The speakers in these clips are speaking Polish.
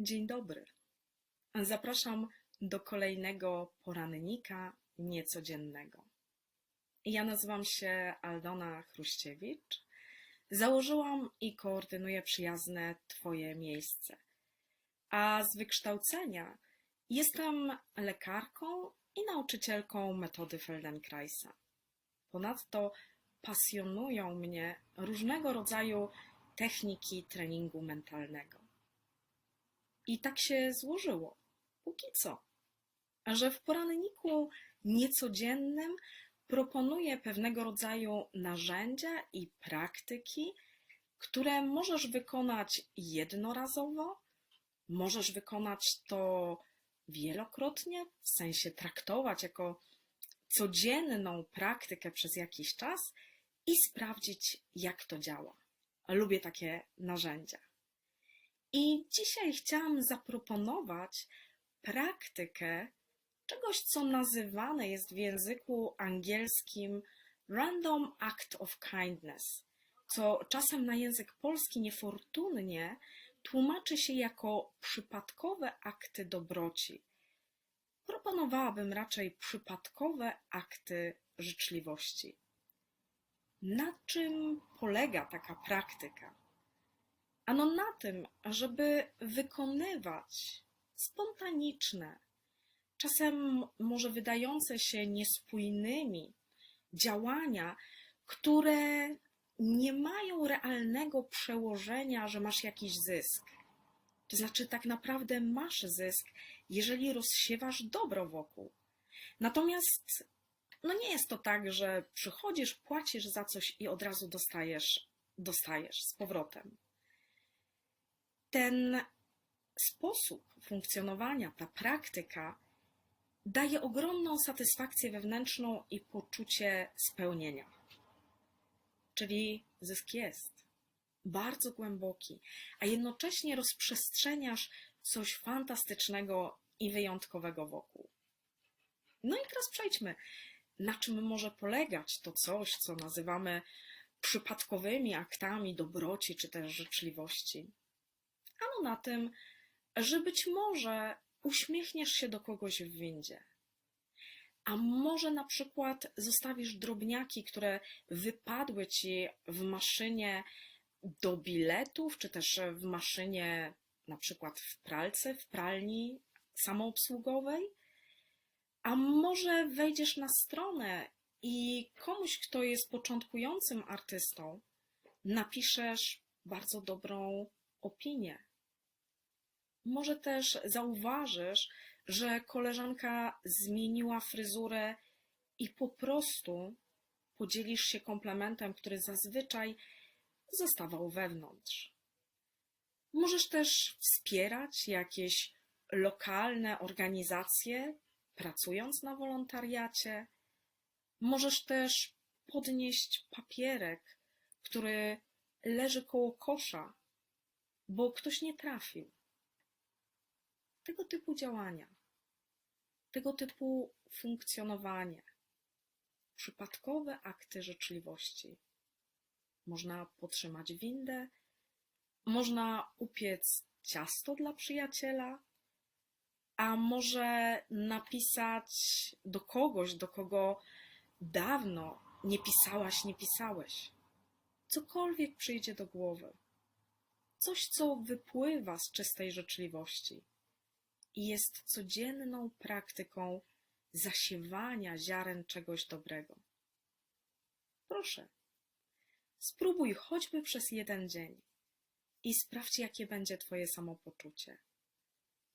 Dzień dobry. Zapraszam do kolejnego porannika niecodziennego. Ja nazywam się Aldona Chruściewicz. Założyłam i koordynuję przyjazne Twoje miejsce. A z wykształcenia jestem lekarką i nauczycielką metody Feldenkraisa. Ponadto pasjonują mnie różnego rodzaju techniki treningu mentalnego. I tak się złożyło, póki co, że w poranniku niecodziennym proponuję pewnego rodzaju narzędzia i praktyki, które możesz wykonać jednorazowo, możesz wykonać to wielokrotnie, w sensie traktować jako codzienną praktykę przez jakiś czas i sprawdzić, jak to działa. Lubię takie narzędzia. I dzisiaj chciałam zaproponować praktykę czegoś, co nazywane jest w języku angielskim Random Act of Kindness, co czasem na język polski niefortunnie tłumaczy się jako przypadkowe akty dobroci. Proponowałabym raczej przypadkowe akty życzliwości. Na czym polega taka praktyka? Ano na tym, żeby wykonywać spontaniczne, czasem może wydające się niespójnymi działania, które nie mają realnego przełożenia, że masz jakiś zysk. To znaczy, tak naprawdę masz zysk, jeżeli rozsiewasz dobro wokół. Natomiast no nie jest to tak, że przychodzisz, płacisz za coś i od razu dostajesz, dostajesz z powrotem. Ten sposób funkcjonowania, ta praktyka daje ogromną satysfakcję wewnętrzną i poczucie spełnienia. Czyli zysk jest bardzo głęboki, a jednocześnie rozprzestrzeniasz coś fantastycznego i wyjątkowego wokół. No i teraz przejdźmy, na czym może polegać to coś, co nazywamy przypadkowymi aktami dobroci czy też życzliwości. Ano na tym, że być może uśmiechniesz się do kogoś w windzie. A może na przykład zostawisz drobniaki, które wypadły ci w maszynie do biletów, czy też w maszynie na przykład w pralce, w pralni samoobsługowej? A może wejdziesz na stronę i komuś, kto jest początkującym artystą, napiszesz bardzo dobrą opinię. Może też zauważysz, że koleżanka zmieniła fryzurę i po prostu podzielisz się komplementem, który zazwyczaj zostawał wewnątrz. Możesz też wspierać jakieś lokalne organizacje, pracując na wolontariacie. Możesz też podnieść papierek, który leży koło kosza, bo ktoś nie trafił. Tego typu działania, tego typu funkcjonowanie, przypadkowe akty życzliwości. Można potrzymać windę, można upiec ciasto dla przyjaciela, a może napisać do kogoś, do kogo dawno nie pisałaś, nie pisałeś. Cokolwiek przyjdzie do głowy. Coś, co wypływa z czystej życzliwości jest codzienną praktyką zasiewania ziaren czegoś dobrego. Proszę, spróbuj choćby przez jeden dzień i sprawdź, jakie będzie Twoje samopoczucie.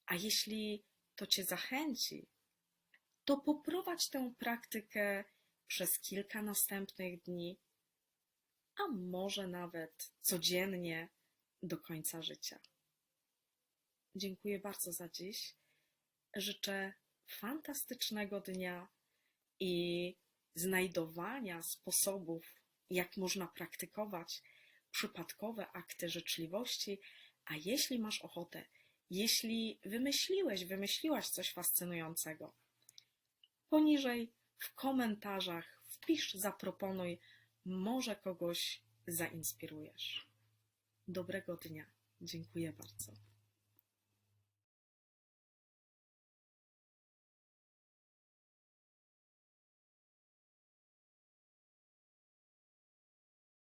A jeśli to Cię zachęci, to poprowadź tę praktykę przez kilka następnych dni, a może nawet codziennie do końca życia. Dziękuję bardzo za dziś. Życzę fantastycznego dnia i znajdowania sposobów, jak można praktykować przypadkowe akty życzliwości, a jeśli masz ochotę, jeśli wymyśliłeś, wymyśliłaś coś fascynującego, poniżej w komentarzach wpisz, zaproponuj, może kogoś zainspirujesz. Dobrego dnia. Dziękuję bardzo.